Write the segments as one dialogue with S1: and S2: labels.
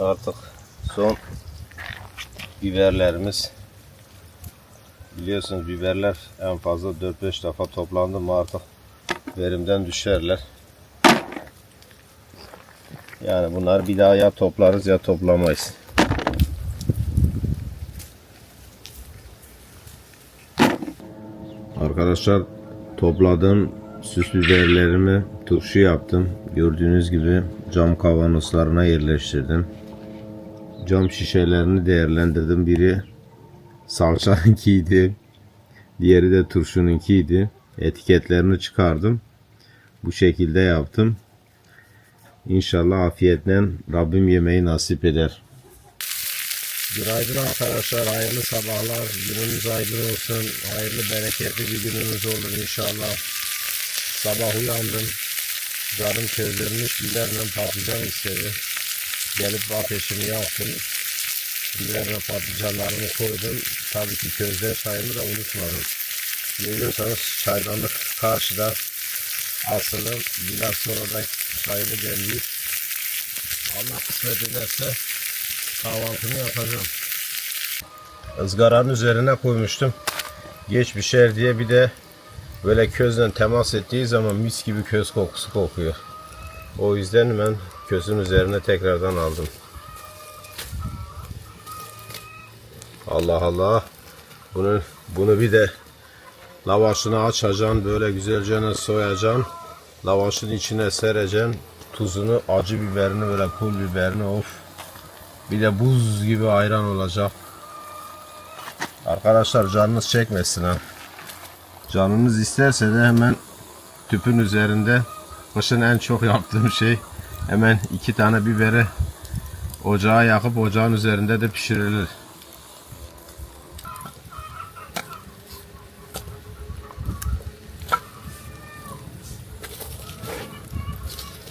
S1: Artık son biberlerimiz. Biliyorsunuz biberler en fazla 4-5 defa toplandı mı artık verimden düşerler. Yani bunlar bir daha ya toplarız ya toplamayız. Arkadaşlar topladığım süs biberlerimi turşu yaptım. Gördüğünüz gibi cam kavanozlarına yerleştirdim. Cam şişelerini değerlendirdim. Biri salçanınkiydi. Diğeri de turşununkiydi. Etiketlerini çıkardım. Bu şekilde yaptım. İnşallah afiyetle Rabbim yemeği nasip eder. Günaydın arkadaşlar. Hayırlı sabahlar. Gününüz hayırlı olsun. Hayırlı bereketli bir gününüz olur inşallah. Sabah uyandım. Canım közlenmiş biberle patlıcan istedi. Gelip ateşimi yaktım. Biberle patlıcanlarımı koydum. Tabii ki közde çayımı da unutmadım. Görüyorsanız çaydanlık karşıda asılı. Biraz sonra da çayımı demleyip Allah kısmet ederse kahvaltımı yapacağım. Izgaranın üzerine koymuştum. Geç pişer diye bir de böyle közle temas ettiği zaman mis gibi köz kokusu kokuyor. O yüzden ben közün üzerine tekrardan aldım. Allah Allah. Bunu bunu bir de lavaşını açacaksın böyle güzelce soyacaksın. Lavaşın içine sereceksin. Tuzunu, acı biberini böyle pul biberini of. Bir de buz gibi ayran olacak. Arkadaşlar canınız çekmesin ha. Canınız isterse de hemen tüpün üzerinde kışın en çok yaptığım şey hemen iki tane biberi ocağa yakıp ocağın üzerinde de pişirilir.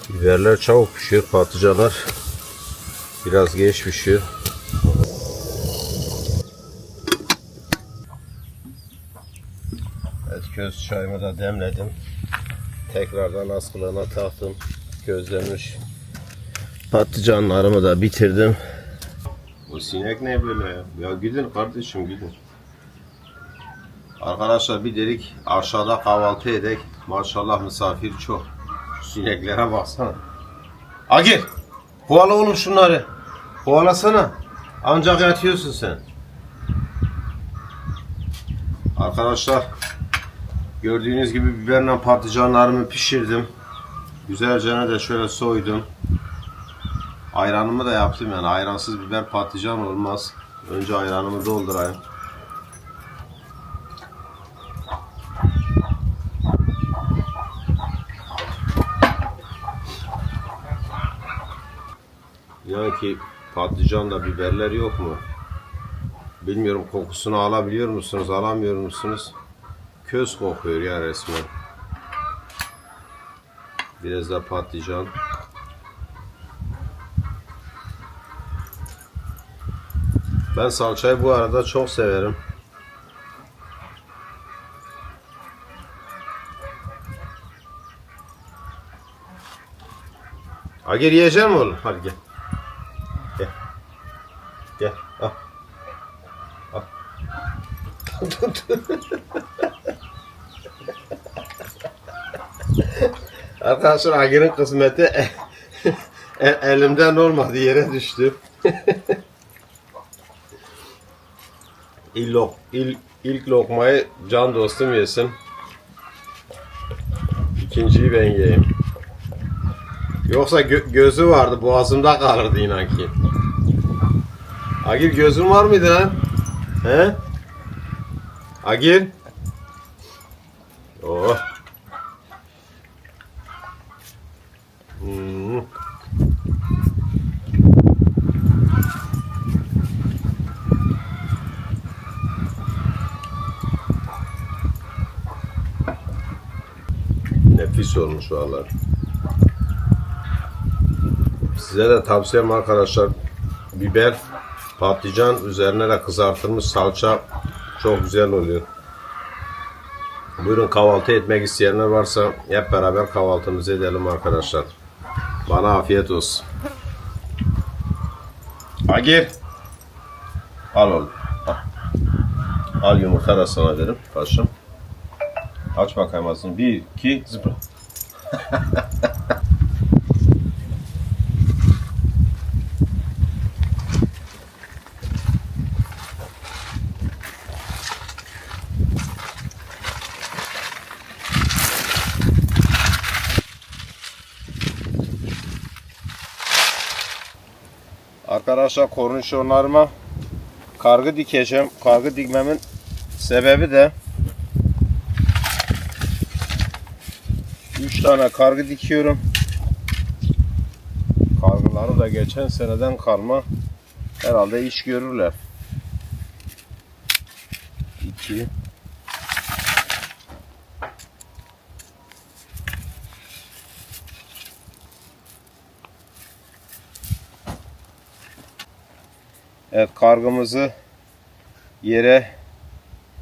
S1: Biberler çabuk pişiyor, patlıcanlar biraz geç pişiyor. Evet, köz çayımı da demledim. Tekrardan askılığına taktım. Közlenmiş patlıcanlarımı da bitirdim. Bu sinek ne böyle ya? Ya gidin kardeşim gidin. Arkadaşlar bir dedik aşağıda kahvaltı edek. Maşallah misafir çok. Sineklere baksana. Agir! Kovala oğlum şunları. Kovalasana. Ancak yatıyorsun sen. Arkadaşlar gördüğünüz gibi biberle patlıcanlarımı pişirdim. Güzelce de şöyle soydum. Ayranımı da yaptım yani. Ayransız biber patlıcan olmaz. Önce ayranımı doldurayım. Yani ki patlıcanla biberler yok mu? Bilmiyorum kokusunu alabiliyor musunuz, alamıyor musunuz? Köz kokuyor ya resmen. Biraz da patlıcan. Ben salçayı bu arada çok severim. Agir yiyecek mi oğlum? Hadi gel. Gel. Gel. Al. Al. Arkadaşlar Agir'in kısmeti e- elimden olmadı yere düştü. İlk, ilk, lokmayı can dostum yesin. İkinciyi ben yiyeyim. Yoksa gö- gözü vardı boğazımda kalırdı inan ki. Agil gözün var mıydı lan? He? Agil? Nefis olmuş vallahi. Size de tavsiyem arkadaşlar biber, patlıcan üzerine de kızartılmış salça çok güzel oluyor. Buyurun kahvaltı etmek isteyenler varsa hep beraber kahvaltımızı edelim arkadaşlar. Bana afiyet olsun. Gel. Al oğlum. Al. Al yumurta da sana verim paşam. Aç bakayım ağzını. Bir, iki, zıpla. Arkadaşlar kornişonlarıma kargı dikeceğim. Kargı dikmemin sebebi de tane kargı dikiyorum. Kargıları da geçen seneden kalma herhalde iş görürler. 2 Evet kargımızı yere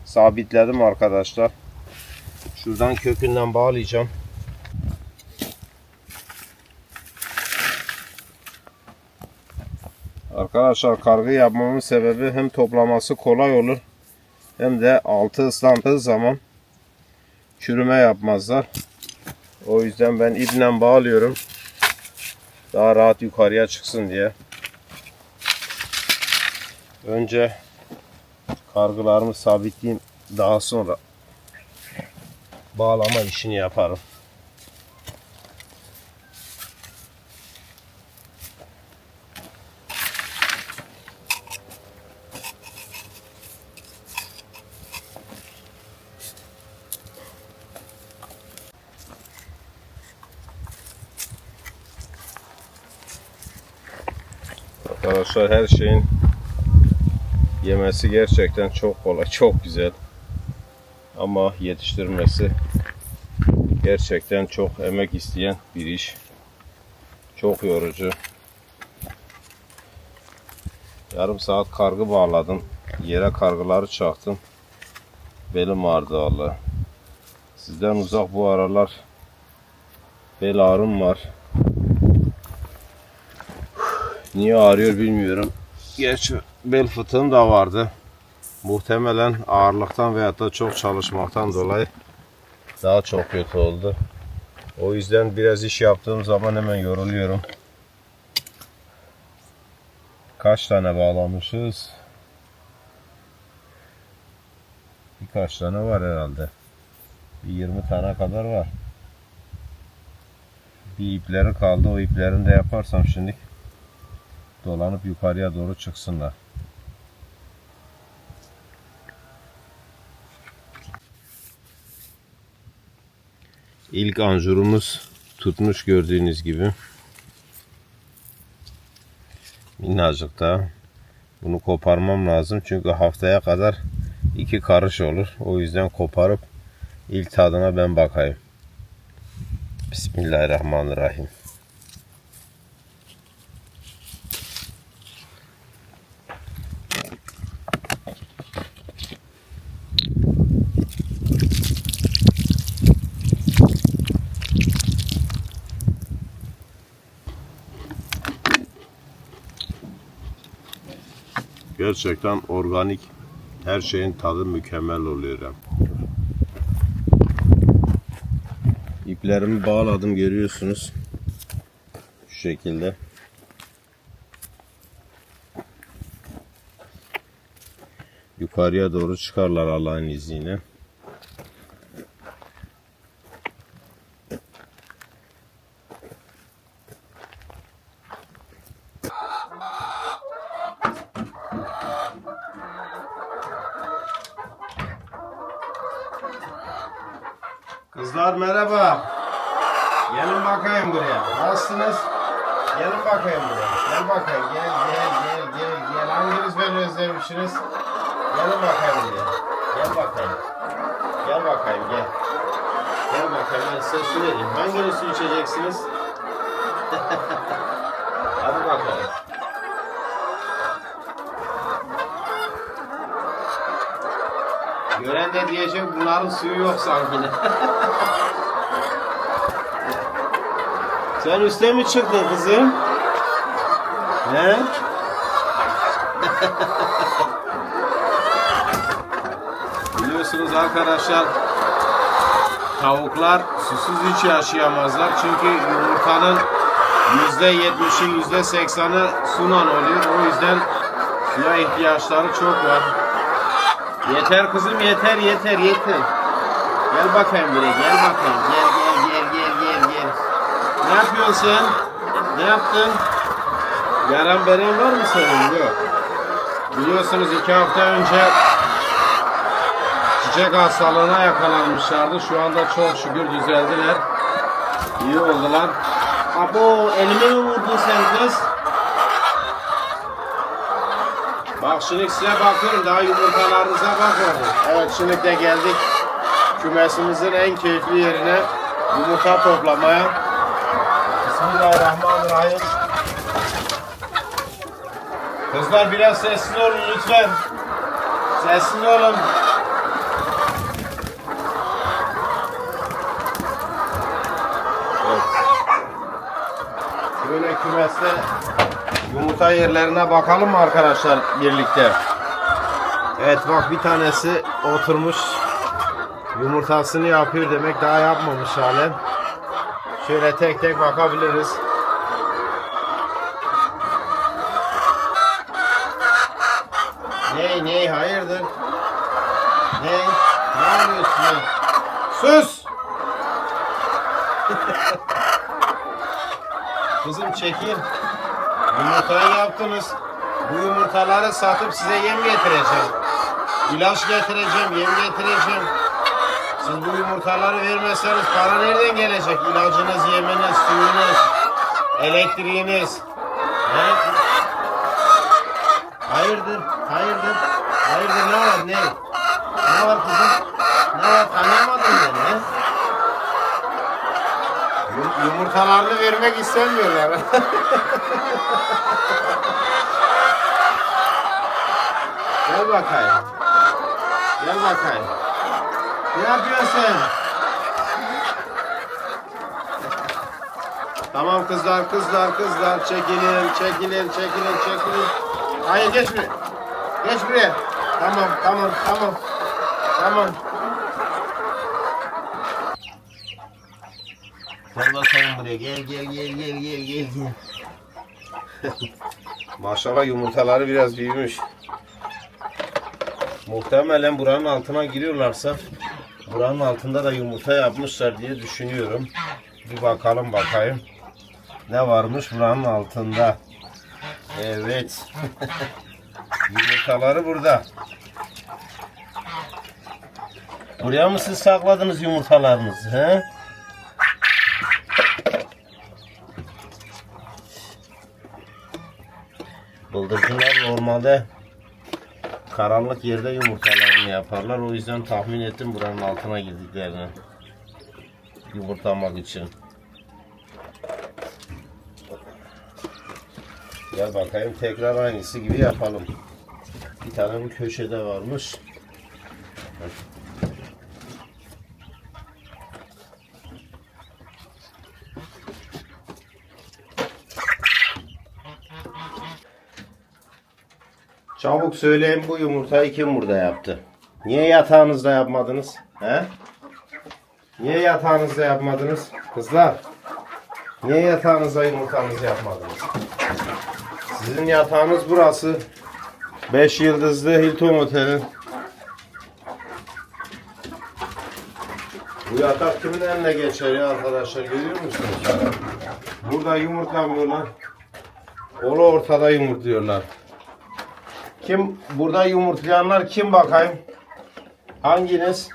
S1: sabitledim arkadaşlar. Şuradan kökünden bağlayacağım. Arkadaşlar kargı yapmamın sebebi hem toplaması kolay olur hem de altı ıslandığı zaman çürüme yapmazlar. O yüzden ben iple bağlıyorum. Daha rahat yukarıya çıksın diye. Önce kargılarımı sabitleyeyim. Daha sonra bağlama işini yaparım. Arkadaşlar her şeyin Yemesi gerçekten çok kolay, çok güzel. Ama yetiştirmesi gerçekten çok emek isteyen bir iş. Çok yorucu. Yarım saat kargı bağladım. Yere kargıları çaktım. Belim ağrıdı valla. Sizden uzak bu aralar bel ağrım var. Niye ağrıyor bilmiyorum. Gerçi bel fıtığım da vardı. Muhtemelen ağırlıktan veyahut da çok çalışmaktan dolayı daha çok kötü oldu. O yüzden biraz iş yaptığım zaman hemen yoruluyorum. Kaç tane bağlamışız? Birkaç tane var herhalde. Bir 20 tane kadar var. Bir ipleri kaldı. O iplerini de yaparsam şimdi dolanıp yukarıya doğru çıksınlar. İlk anjurumuz tutmuş gördüğünüz gibi. Minnacık da. Bunu koparmam lazım çünkü haftaya kadar iki karış olur. O yüzden koparıp ilk tadına ben bakayım. Bismillahirrahmanirrahim. Gerçekten organik her şeyin tadı mükemmel oluyor. İplerimi bağladım görüyorsunuz. Şu şekilde. Yukarıya doğru çıkarlar Allah'ın izniyle. Kızlar merhaba. Gelin bakayım buraya. Nasılsınız? Gelin bakayım buraya. Gel bakayım. Gel gel gel gel gel. Hanginiz beni özlemişsiniz? Gelin bakayım buraya. Gel bakayım. Gel bakayım gel. Gel bakayım ben size su vereyim. Hanginiz su içeceksiniz? Hadi bakalım. Gören de diyecek bunların suyu yok sanki. Sen üste mi çıktın kızım? He? Biliyorsunuz arkadaşlar tavuklar susuz hiç yaşayamazlar. Çünkü yumurtanın %70'i %80'i sunan oluyor. O yüzden suya ihtiyaçları çok var. Yeter kızım yeter yeter yeter. Gel bakayım buraya gel bakayım. Gel gel gel gel gel gel. Ne yapıyorsun sen? Ne yaptın? Yaran beren var mı senin? Yok. Biliyorsunuz iki hafta önce çiçek hastalığına yakalanmışlardı. Şu anda çok şükür düzeldiler. İyi oldular. Abo elime mi vurdun sen kız? Bak şimdi size bakıyorum daha yumurtalarınıza bakmadım. Evet şimdi de geldik kümesimizin en keyifli yerine yumurta toplamaya. Bismillahirrahmanirrahim. Kızlar biraz sessiz olun lütfen. Sessiz olun. Evet. Şöyle kümeste yumurta yerlerine bakalım mı arkadaşlar birlikte? Evet bak bir tanesi oturmuş yumurtasını yapıyor demek daha yapmamış halen. Şöyle tek tek bakabiliriz. Ney ney hayırdır? Ney? Ne yapıyorsun? ya? Sus! Kızım çekil. Yumurtayı yaptınız. Bu yumurtaları satıp size yem getireceğim. İlaç getireceğim, yem getireceğim. Siz bu yumurtaları vermezseniz para nereden gelecek? İlacınız, yeminiz, suyunuz, elektriğiniz. He? Hayırdır? Hayırdır? Hayırdır ne var ne? Ne var kızım? Ne var tanıyamadın beni he? Yumurtalarını vermek istemiyorlar. Gel bakayım. Gel bakayım. Ne yapıyorsun? Tamam kızlar, kızlar, kızlar. Çekilin, çekilin, çekilin, çekilin. Hayır geç buraya. Geç buraya. Tamam, tamam, tamam. Tamam. Gel bakayım buraya. Gel, gel, gel, gel, gel, gel. Maşallah yumurtaları biraz büyümüş. Muhtemelen buranın altına giriyorlarsa buranın altında da yumurta yapmışlar diye düşünüyorum. Bir bakalım bakayım. Ne varmış buranın altında? Evet. Yumurtaları burada. Buraya mı siz sakladınız yumurtalarınızı? He? Bıldırcınlar normalde karanlık yerde yumurtalarını yaparlar. O yüzden tahmin ettim buranın altına girdiklerini. Yumurtlamak için. Gel bakayım tekrar aynısı gibi yapalım. Bir tane bu köşede varmış. Çabuk söyleyin bu yumurtayı kim burada yaptı? Niye yatağınızda yapmadınız? He? Niye yatağınızda yapmadınız? Kızlar. Niye yatağınızda yumurtanızı yapmadınız? Sizin yatağınız burası. 5 yıldızlı Hilton Oteli. Bu yatak kimin eline geçer ya arkadaşlar görüyor musunuz? Burada yumurtlamıyorlar. Onu ortada yumurtluyorlar. Kim burada yumurtlayanlar kim bakayım? Hanginiz?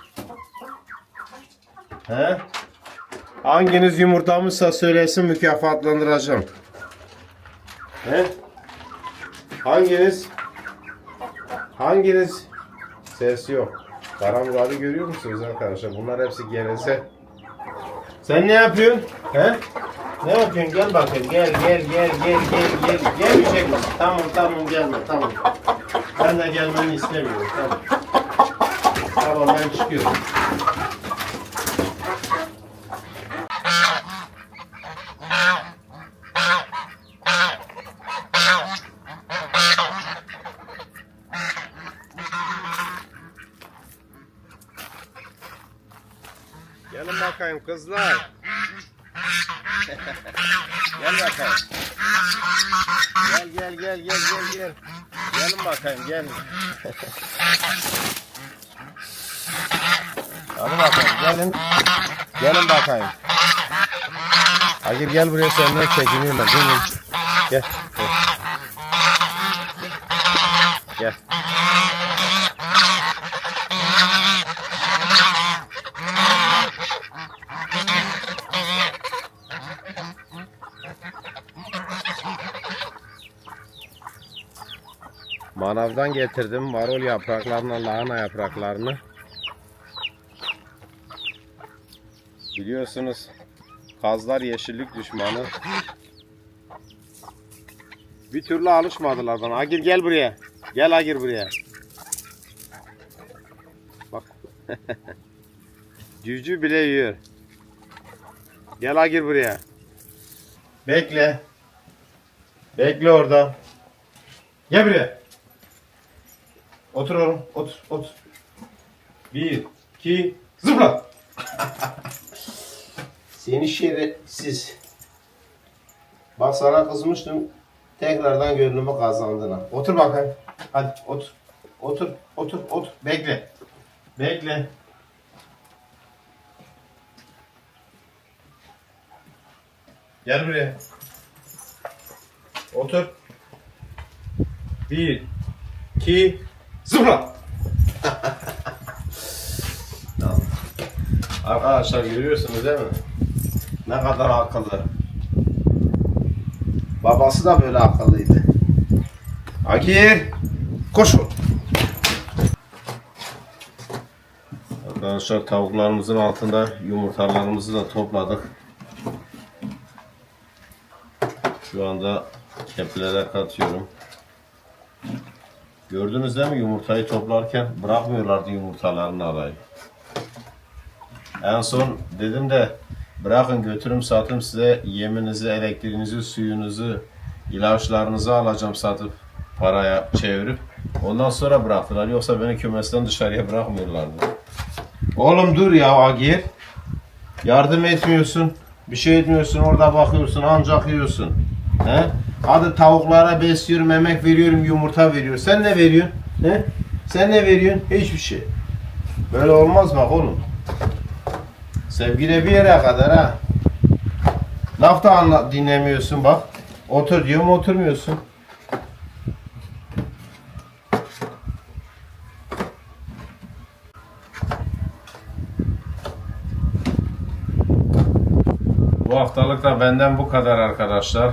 S1: He? Hanginiz yumurtlamışsa söylesin mükafatlandıracağım. He? Hanginiz? Hanginiz? Ses yok. Karamurları görüyor musunuz arkadaşlar? Bunlar hepsi geveze. Sen ne yapıyorsun? He? Ne yapıyorsun? Gel bakayım. Gel gel gel gel gel gel. Gelmeyecek misin? Tamam tamam gelme tamam. Ben de gelmeni istemiyorum. Tamam. Tamam ben çıkıyorum. Gelin bakayım kızlar. gel bakayım. Gel gel gel gel gel gel. Gelin bakayım gelin. Hadi bakayım gelin. Gelin bakayım. Agir gel buraya senden çekiniyorum ben. Gel. Gel. Gel. Manavdan getirdim marul yapraklarını, lahana yapraklarını. Biliyorsunuz kazlar yeşillik düşmanı. Bir türlü alışmadılar bana. Agir gel buraya. Gel Agir buraya. Bak. Cücü bile yiyor. Gel Agir buraya. Bekle. Bekle orada. Gel buraya. Otur oğlum. Otur. Otur. Bir, iki, zıpla. Seni şerefsiz. Bak sana kızmıştım. Tekrardan gönlümü kazandın ha. Otur bakayım. Hadi otur. Otur, otur, otur. Bekle. Bekle. Gel buraya. Otur. Bir, iki, zıpla. Tamam. Arkadaşlar görüyorsunuz değil mi? Ne kadar akıllı. Babası da böyle akıllıydı. Agir, koşun. Arkadaşlar tavuklarımızın altında yumurtalarımızı da topladık. Şu anda keplere katıyorum. Gördünüz değil mi yumurtayı toplarken bırakmıyorlardı yumurtalarını alayım. En son dedim de bırakın götürüm satım size yeminizi, elektriğinizi, suyunuzu, ilaçlarınızı alacağım satıp paraya çevirip ondan sonra bıraktılar. Yoksa beni kümesten dışarıya bırakmıyorlardı. Oğlum dur ya Agir. Yardım etmiyorsun. Bir şey etmiyorsun. Orada bakıyorsun. Ancak yiyorsun. He? Hadi tavuklara besliyorum, emek veriyorum, yumurta veriyor. Sen ne veriyorsun? He? Sen ne veriyorsun? Hiçbir şey. Böyle olmaz bak oğlum. Sevgide bir yere kadar ha. Laf da anla, dinlemiyorsun bak. Otur diyorum oturmuyorsun. Bu haftalık da benden bu kadar arkadaşlar.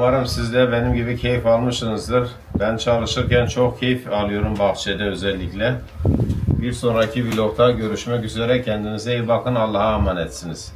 S1: Umarım siz de benim gibi keyif almışsınızdır. Ben çalışırken çok keyif alıyorum bahçede özellikle. Bir sonraki vlogda görüşmek üzere. Kendinize iyi bakın. Allah'a emanetsiniz.